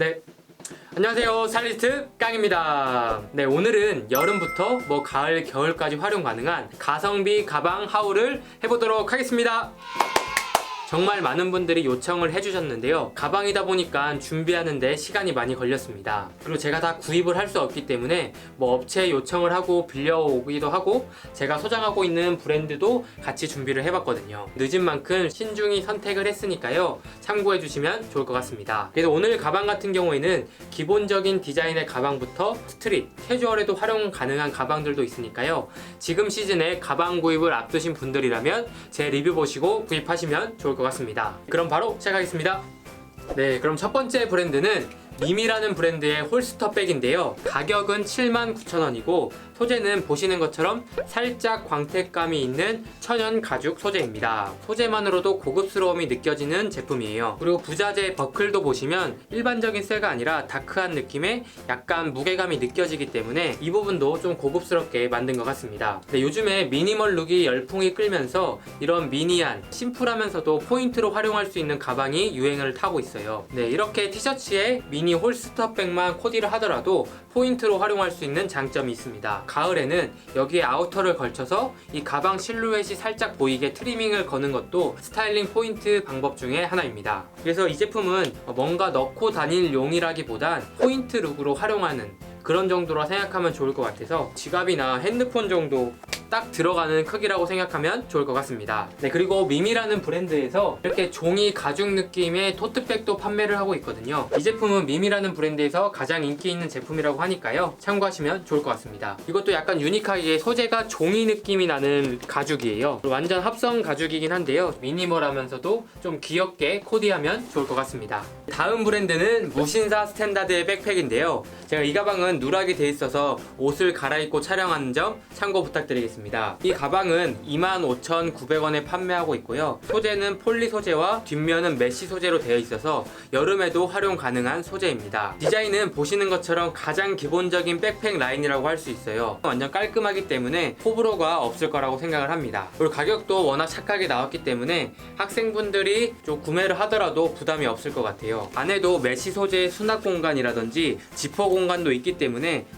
네. 안녕하세요. 스타일리스트 깡입니다. 네, 오늘은 여름부터 뭐 가을, 겨울까지 활용 가능한 가성비 가방 하울을 해보도록 하겠습니다. 정말 많은 분들이 요청을 해주셨는데요. 가방이다 보니까 준비하는데 시간이 많이 걸렸습니다. 그리고 제가 다 구입을 할 수 없기 때문에 뭐 업체에 요청을 하고 빌려오기도 하고 제가 소장하고 있는 브랜드도 같이 준비를 해봤거든요. 늦은 만큼 신중히 선택을 했으니까요. 참고해주시면 좋을 것 같습니다. 그래서 오늘 가방 같은 경우에는 기본적인 디자인의 가방부터 스트릿, 캐주얼에도 활용 가능한 가방들도 있으니까요. 지금 시즌에 가방 구입을 앞두신 분들이라면 제 리뷰 보시고 구입하시면 좋을 것 같습니다. 그럼 바로 시작하겠습니다. 네, 그럼 첫 번째 브랜드는 미미라는 브랜드의 홀스터 백인데요. 가격은 79,000원이고 소재는 보시는 것처럼 살짝 광택감이 있는 천연 가죽 소재입니다. 소재만으로도 고급스러움이 느껴지는 제품이에요. 그리고 부자재 버클도 보시면 일반적인 쇠가 아니라 다크한 느낌의 약간 무게감이 느껴지기 때문에 이 부분도 좀 고급스럽게 만든 것 같습니다. 네, 요즘에 미니멀 룩이 열풍이 끌면서 이런 미니한 심플하면서도 포인트로 활용할 수 있는 가방이 유행을 타고 있어요. 네, 이렇게 티셔츠에 미니 홀스터백만 코디를 하더라도 포인트로 활용할 수 있는 장점이 있습니다. 가을에는 여기에 아우터를 걸쳐서 이 가방 실루엣이 살짝 보이게 트리밍을 거는 것도 스타일링 포인트 방법 중에 하나입니다. 그래서 이 제품은 뭔가 넣고 다닐 용이라기보단 포인트 룩으로 활용하는 그런 정도로 생각하면 좋을 것 같아서 지갑이나 핸드폰 정도 딱 들어가는 크기라고 생각하면 좋을 것 같습니다. 네, 그리고 미미라는 브랜드에서 이렇게 종이 가죽 느낌의 토트백도 판매를 하고 있거든요. 이 제품은 미미라는 브랜드에서 가장 인기 있는 제품이라고 하니까요. 참고하시면 좋을 것 같습니다. 이것도 약간 유니크하게 소재가 종이 느낌이 나는 가죽이에요. 완전 합성 가죽이긴 한데요. 미니멀하면서도 좀 귀엽게 코디하면 좋을 것 같습니다. 다음 브랜드는 무신사 스탠다드의 백팩인데요. 제가 이 가방은 누락이 돼 있어서 옷을 갈아입고 촬영하는 점 참고 부탁드리겠습니다. 이 가방은 25,900원에 판매하고 있고요. 소재는 폴리 소재와 뒷면은 메쉬 소재로 되어 있어서 여름에도 활용 가능한 소재입니다. 디자인은 보시는 것처럼 가장 기본적인 백팩 라인이라고 할 수 있어요. 완전 깔끔하기 때문에 호불호가 없을 거라고 생각을 합니다. 그리고 가격도 워낙 착하게 나왔기 때문에 학생분들이 좀 구매를 하더라도 부담이 없을 것 같아요. 안에도 메쉬 소재의 수납 공간이라든지 지퍼 공간도 있기 때문에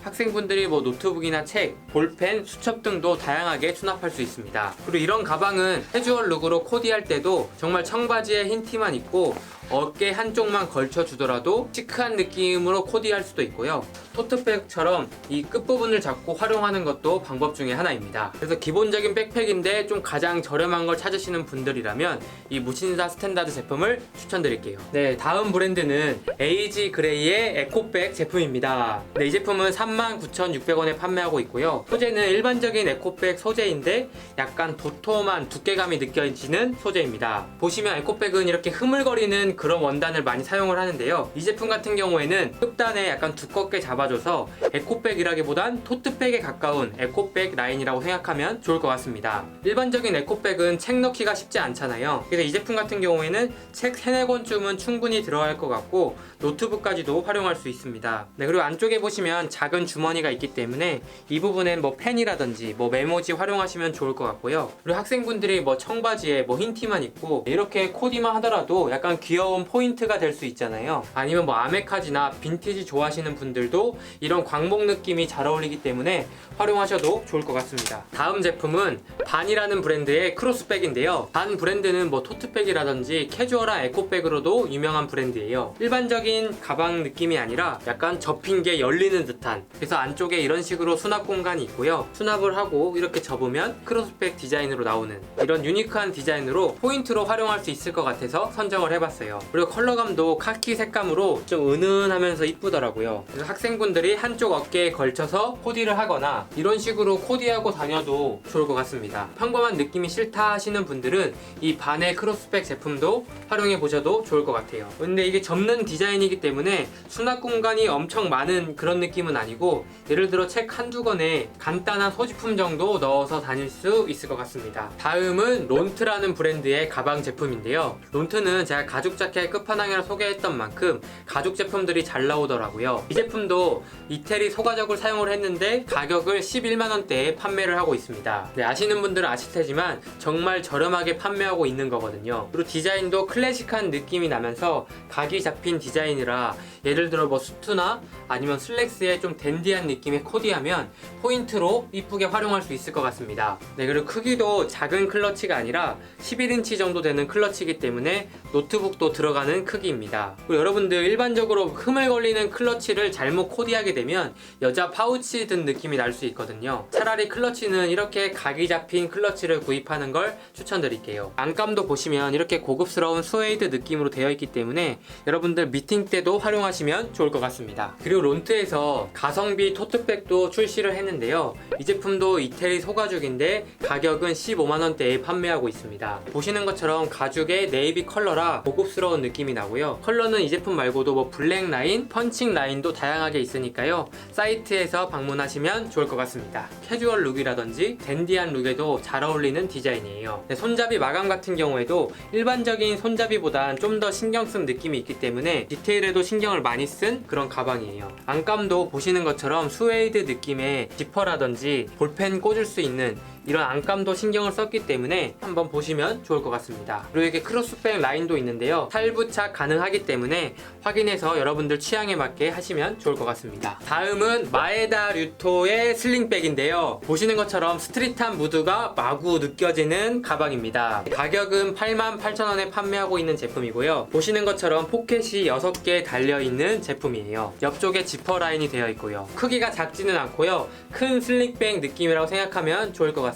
학생분들이 뭐 노트북이나 책, 볼펜, 수첩 등도 다양하게 수납할 수 있습니다. 그리고 이런 가방은 캐주얼 룩으로 코디할 때도 정말 청바지에 흰 티만 입고 어깨 한쪽만 걸쳐 주더라도 시크한 느낌으로 코디할 수도 있고요. 토트백처럼 이 끝부분을 잡고 활용하는 것도 방법 중에 하나입니다. 그래서 기본적인 백팩인데 좀 가장 저렴한 걸 찾으시는 분들이라면 이 무신사 스탠다드 제품을 추천드릴게요. 네, 다음 브랜드는 에이지 그레이의 에코백 제품입니다. 네, 이 제품은 39,600원에 판매하고 있고요. 소재는 일반적인 에코백 소재인데 약간 도톰한 두께감이 느껴지는 소재입니다. 보시면 에코백은 이렇게 흐물거리는 그런 원단을 많이 사용을 하는데요. 이 제품 같은 경우에는 끝단에 약간 두껍게 잡아줘서 에코백이라기보단 토트백에 가까운 에코백 라인이라고 생각하면 좋을 것 같습니다. 일반적인 에코백은 책 넣기가 쉽지 않잖아요. 그래서 이 제품 같은 경우에는 책 3, 4권쯤은 충분히 들어갈 것 같고 노트북까지도 활용할 수 있습니다. 네, 그리고 안쪽에 보시면 작은 주머니가 있기 때문에 이 부분엔 뭐 펜이라든지 뭐 메모지 활용하시면 좋을 것 같고요. 그리고 학생분들이 뭐 청바지에 뭐 흰 티만 입고 이렇게 코디만 하더라도 약간 귀여운 포인트가 될 수 있잖아요. 아니면 뭐 아메카지나 빈티지 좋아하시는 분들도 이런 광목 느낌이 잘 어울리기 때문에 활용하셔도 좋을 것 같습니다. 다음 제품은 반이라는 브랜드의 크로스백인데요. 반 브랜드는 뭐 토트백이라든지 캐주얼한 에코백으로도 유명한 브랜드예요. 일반적인 가방 느낌이 아니라 약간 접힌 게 열리는 듯한 그래서 안쪽에 이런 식으로 수납 공간이 있고요. 수납을 하고 이렇게 접으면 크로스백 디자인으로 나오는 이런 유니크한 디자인으로 포인트로 활용할 수 있을 것 같아서 선정을 해봤어요. 그리고 컬러감도 카키 색감으로 좀 은은하면서 이쁘더라고요. 그래서 학생분들이 한쪽 어깨에 걸쳐서 코디를 하거나 이런 식으로 코디하고 다녀도 좋을 것 같습니다. 평범한 느낌이 싫다 하시는 분들은 이 반의 크로스백 제품도 활용해 보셔도 좋을 것 같아요. 근데 이게 접는 디자인이기 때문에 수납 공간이 엄청 많은 그런 느낌은 아니고 예를 들어 책 한두 권에 간단한 소지품 정도 넣어서 다닐 수 있을 것 같습니다. 다음은 론트라는 브랜드의 가방 제품인데요. 론트는 제가 가죽 자켓 끝판왕이라 소개했던 만큼 가죽 제품들이 잘 나오더라고요. 이 제품도 이태리 소가죽을 사용을 했는데 가격을 11만원대에 판매를 하고 있습니다. 네, 아시는 분들은 아실 테지만 정말 저렴하게 판매하고 있는 거거든요. 그리고 디자인도 클래식한 느낌이 나면서 각이 잡힌 디자인이라 예를 들어 뭐 수트나 아니면 슬랙스에 좀 댄디한 느낌의 코디하면 포인트로 이쁘게 활용할 수 있을 것 같습니다. 네, 그리고 크기도 작은 클러치가 아니라 11인치 정도 되는 클러치이기 때문에 노트북도 들어가는 크기입니다. 여러분들 일반적으로 흐물거리는 클러치를 잘못 코디하게 되면 여자 파우치 든 느낌이 날 수 있거든요. 차라리 클러치는 이렇게 각이 잡힌 클러치를 구입하는 걸 추천드릴게요. 안감도 보시면 이렇게 고급스러운 스웨이드 느낌으로 되어 있기 때문에 여러분들 미팅 때도 활용 하시면 좋을 것 같습니다. 그리고 론트에서 가성비 토트백도 출시를 했는데요. 이 제품도 이태리 소가죽인데 가격은 15만원대에 판매하고 있습니다. 보시는 것처럼 가죽의 네이비 컬러라 고급스러운 느낌이 나고요. 컬러는 이 제품 말고도 뭐 블랙 라인, 펀칭 라인도 다양하게 있으니까요. 사이트에서 방문하시면 좋을 것 같습니다. 캐주얼 룩이라든지 댄디한 룩에도 잘 어울리는 디자인이에요. 네, 손잡이 마감 같은 경우에도 일반적인 손잡이보단 좀 더 신경 쓴 느낌이 있기 때문에 디테일에도 신경을 많이 쓴 그런 가방이에요. 안감도 보시는 것처럼 스웨이드 느낌의 지퍼라든지 볼펜 꽂을 수 있는 이런 안감도 신경을 썼기 때문에 한번 보시면 좋을 것 같습니다. 그리고 이게 크로스백 라인도 있는데요. 탈부착 가능하기 때문에 확인해서 여러분들 취향에 맞게 하시면 좋을 것 같습니다. 다음은 마에다 류토의 슬링백인데요. 보시는 것처럼 스트릿한 무드가 마구 느껴지는 가방입니다. 가격은 88,000원에 판매하고 있는 제품이고요. 보시는 것처럼 포켓이 6개 달려있는 제품이에요. 옆쪽에 지퍼 라인이 되어 있고요. 크기가 작지는 않고요. 큰 슬링백 느낌이라고 생각하면 좋을 것 같습니다.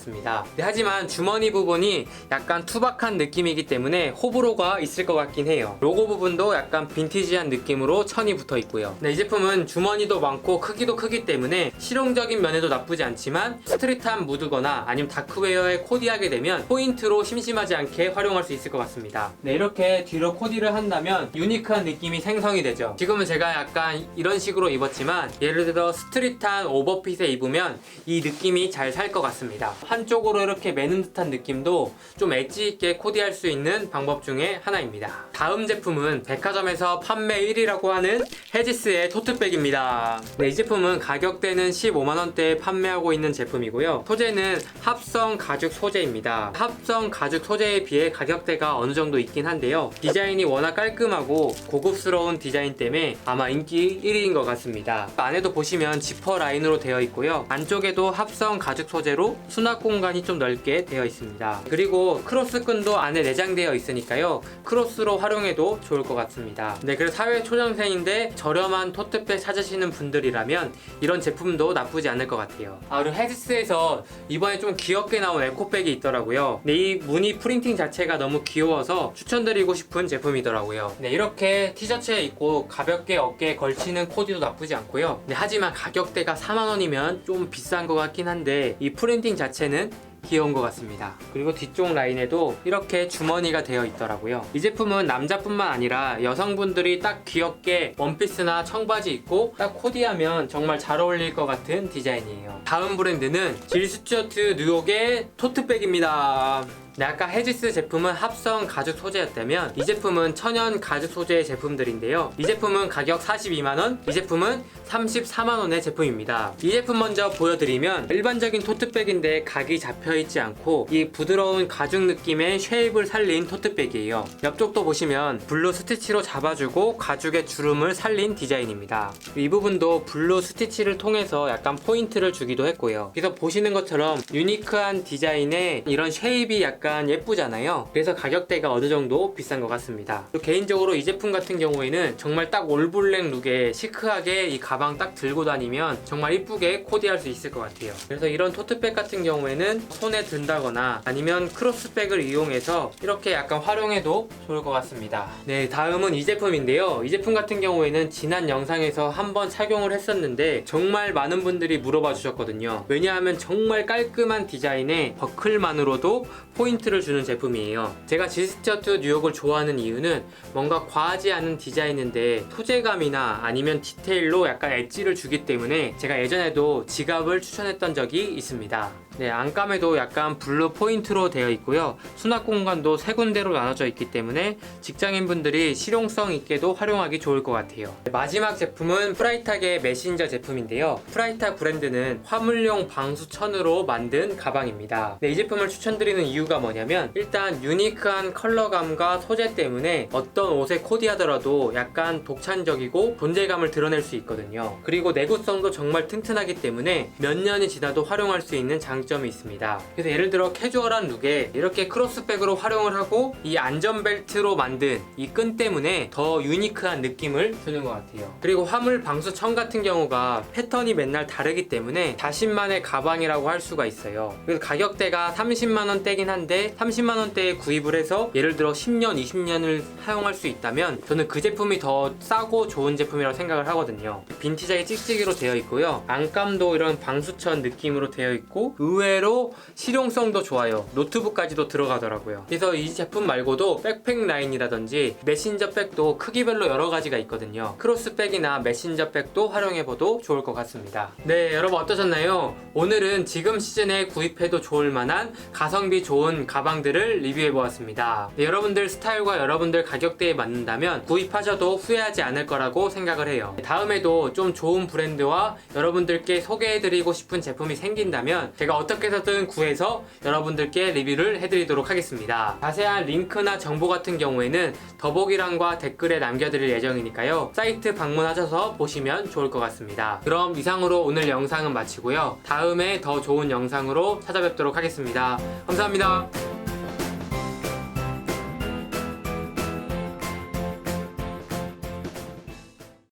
네, 하지만 주머니 부분이 약간 투박한 느낌이기 때문에 호불호가 있을 것 같긴 해요. 로고 부분도 약간 빈티지한 느낌으로 천이 붙어 있고요. 네, 이 제품은 주머니도 많고 크기도 크기 때문에 실용적인 면에도 나쁘지 않지만 스트릿한 무드거나 아니면 다크웨어에 코디하게 되면 포인트로 심심하지 않게 활용할 수 있을 것 같습니다. 네, 이렇게 뒤로 코디를 한다면 유니크한 느낌이 생성이 되죠. 지금은 제가 약간 이런 식으로 입었지만 예를 들어 스트릿한 오버핏에 입으면 이 느낌이 잘 살 것 같습니다. 한쪽으로 이렇게 매는 듯한 느낌도 좀 엣지 있게 코디할 수 있는 방법 중에 하나입니다. 다음 제품은 백화점에서 판매 1위라고 하는 헤지스의 토트백입니다. 네, 이 제품은 가격대는 15만원대에 판매하고 있는 제품이고요. 소재는 합성 가죽 소재입니다. 합성 가죽 소재에 비해 가격대가 어느 정도 있긴 한데요. 디자인이 워낙 깔끔하고 고급스러운 디자인 때문에 아마 인기 1위인 것 같습니다. 안에도 보시면 지퍼 라인으로 되어 있고요. 안쪽에도 합성 가죽 소재로 수납 공간이 좀 넓게 되어 있습니다. 그리고 크로스 끈도 안에 내장되어 있으니까요. 크로스로 활용해도 좋을 것 같습니다. 네, 그래서 사회 초년생인데 저렴한 토트백 찾으시는 분들이라면 이런 제품도 나쁘지 않을 것 같아요. 아, 그리고 헤지스에서 이번에 좀 귀엽게 나온 에코백이 있더라고요. 네, 이 무늬 프린팅 자체가 너무 귀여워서 추천드리고 싶은 제품이더라고요. 네, 이렇게 티셔츠에 입고 가볍게 어깨에 걸치는 코디도 나쁘지 않고요. 네, 하지만 가격대가 4만원이면 좀 비싼 것 같긴 한데 이 프린팅 자체 는 귀여운 것 같습니다. 그리고 뒤쪽 라인에도 이렇게 주머니가 되어 있더라고요. 이 제품은 남자뿐만 아니라 여성분들이 딱 귀엽게 원피스나 청바지 입고 딱 코디하면 정말 잘 어울릴 것 같은 디자인이에요. 다음 브랜드는 질 스튜어트 뉴욕의 토트백입니다. 네, 아까 헤지스 제품은 합성 가죽 소재였다면 이 제품은 천연 가죽 소재의 제품들인데요. 이 제품은 가격 42만원, 이 제품은 34만원의 제품입니다. 이 제품 먼저 보여드리면 일반적인 토트백인데 각이 잡혀있지 않고 이 부드러운 가죽 느낌의 쉐입을 살린 토트백이에요. 옆쪽도 보시면 블루 스티치로 잡아주고 가죽의 주름을 살린 디자인입니다. 이 부분도 블루 스티치를 통해서 약간 포인트를 주기도 했고요. 그래서 보시는 것처럼 유니크한 디자인에 이런 쉐입이 약간 예쁘잖아요. 그래서 가격대가 어느 정도 비싼 것 같습니다. 또 개인적으로 이 제품 같은 경우에는 정말 딱 올블랙 룩에 시크하게 이 가방 딱 들고 다니면 정말 이쁘게 코디할 수 있을 것 같아요. 그래서 이런 토트백 같은 경우에는 손에 든다거나 아니면 크로스백을 이용해서 이렇게 약간 활용해도 좋을 것 같습니다. 네, 다음은 이 제품인데요. 이 제품 같은 경우에는 지난 영상에서 한번 착용을 했었는데 정말 많은 분들이 물어봐 주셨거든요. 왜냐하면 정말 깔끔한 디자인에 버클만으로도 포인트 를 주는 제품이에요. 제가 지스티어트 뉴욕을 좋아하는 이유는 뭔가 과하지 않은 디자인인데 소재감이나 아니면 디테일로 약간 엣지를 주기 때문에 제가 예전에도 지갑을 추천했던 적이 있습니다. 네, 안감에도 약간 블루 포인트로 되어 있고요. 수납 공간도 세 군데로 나눠져 있기 때문에 직장인분들이 실용성 있게도 활용하기 좋을 것 같아요. 네, 마지막 제품은 프라이탁의 메신저 제품인데요. 프라이탁 브랜드는 화물용 방수천으로 만든 가방입니다. 네, 이 제품을 추천드리는 이유가 뭐냐면 일단 유니크한 컬러감과 소재 때문에 어떤 옷에 코디하더라도 약간 독창적이고 존재감을 드러낼 수 있거든요. 그리고 내구성도 정말 튼튼하기 때문에 몇 년이 지나도 활용할 수 있는 장점 이 있습니다. 그래서 예를 들어 캐주얼한 룩에 이렇게 크로스백으로 활용을 하고 이 안전벨트로 만든 이 끈 때문에 더 유니크한 느낌을 주는 것 같아요. 그리고 화물 방수천 같은 경우가 패턴이 맨날 다르기 때문에 자신만의 가방이라고 할 수가 있어요. 그래서 가격대가 30만 원대긴 한데 30만 원대에 구입을 해서 예를 들어 10년, 20년을 사용할 수 있다면 저는 그 제품이 더 싸고 좋은 제품이라고 생각을 하거든요. 빈티지하게 찍찍이로 되어 있고요. 안감도 이런 방수천 느낌으로 되어 있고 의 외로 실용성도 좋아요. 노트북까지도 들어가더라고요. 그래서 이 제품 말고도 백팩 라인이라든지 메신저 백도 크기별로 여러 가지가 있거든요. 크로스백이나 메신저 백도 활용해봐도 좋을 것 같습니다. 네, 여러분 어떠셨나요? 오늘은 지금 시즌에 구입해도 좋을 만한 가성비 좋은 가방들을 리뷰해보았습니다. 네, 여러분들 스타일과 여러분들 가격대에 맞는다면 구입하셔도 후회하지 않을 거라고 생각을 해요. 다음에도 좀 좋은 브랜드와 여러분들께 소개해드리고 싶은 제품이 생긴다면 제가 어떻게 해서든 구해서 여러분들께 리뷰를 해드리도록 하겠습니다. 자세한 링크나 정보 같은 경우에는 더보기란과 댓글에 남겨드릴 예정이니까요. 사이트 방문하셔서 보시면 좋을 것 같습니다. 그럼 이상으로 오늘 영상은 마치고요. 다음에 더 좋은 영상으로 찾아뵙도록 하겠습니다. 감사합니다.